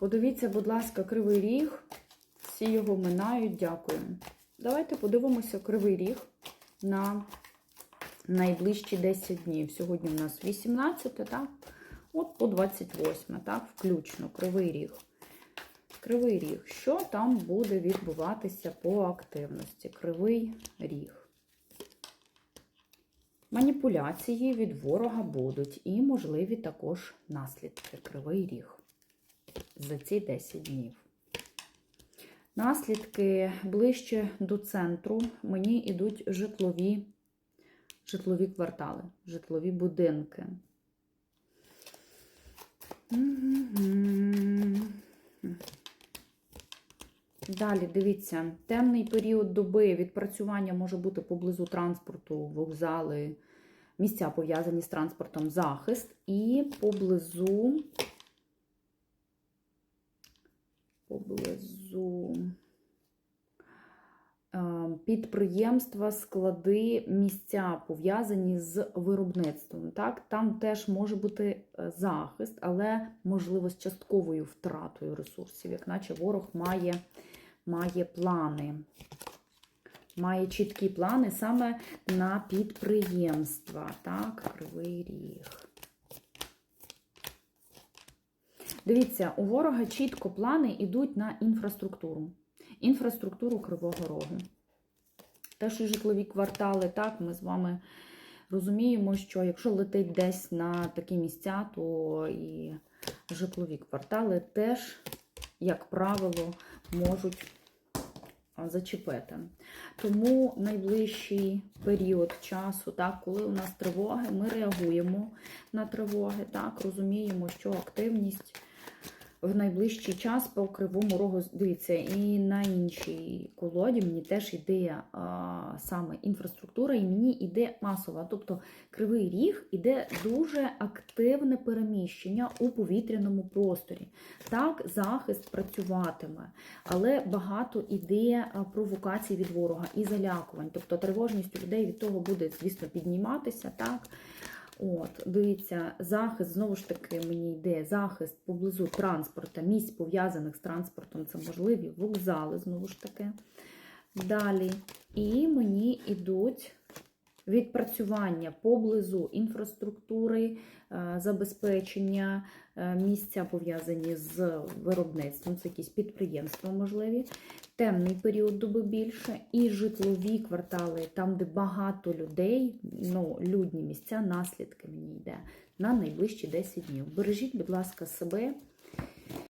Подивіться, будь ласка, кривий ріг. Всі його минають, дякую. Давайте подивимося кривий ріг на найближчі 10 днів. Сьогодні у нас 18, так? От по 28, так, включно, кривий ріг. Кривий ріг. Що там буде відбуватися по активності? Кривий ріг. Маніпуляції від ворога будуть і можливі також наслідки. Кривий ріг за ці 10 днів. Наслідки ближче до центру мені йдуть житлові, житлові квартали, житлові будинки. Далі, дивіться, темний період доби відпрацювання може бути поблизу транспорту, вокзали, місця пов'язані з транспортом, захист і поблизу поблизу е, підприємства, склади, місця пов'язані з виробництвом. Так? Там теж може бути е, захист, але можливо з частковою втратою ресурсів, як наче ворог має, має плани. Має чіткі плани саме на підприємства. Так, кривий ріг. Дивіться, у ворога чітко плани йдуть на інфраструктуру. Інфраструктуру Кривого Рогу. Те, що житлові квартали, так, ми з вами розуміємо, що якщо летить десь на такі місця, то і житлові квартали теж, як правило, можуть зачепити. Тому найближчий період часу, так, коли у нас тривоги, ми реагуємо на тривоги, так, розуміємо, що активність в найближчий час по кривому рогу, дивіться, і на іншій колоді мені теж йде а, саме інфраструктура, і мені йде масова. Тобто кривий ріг іде дуже активне переміщення у повітряному просторі. Так, захист працюватиме, але багато іде провокацій від ворога і залякувань. Тобто тривожність у людей від того буде, звісно, підніматися. так. От, дивіться, захист, знову ж таки, мені йде захист поблизу транспорту, місць пов'язаних з транспортом, це можливі вокзали, знову ж таки. Далі. І мені йдуть відпрацювання поблизу інфраструктури, е, забезпечення, е, місця пов'язані з виробництвом, це якісь підприємства можливі, темний період доби більше, і житлові квартали, там, де багато людей, ну, людні місця, наслідки мені йде на найближчі 10 днів. Бережіть, будь ласка, себе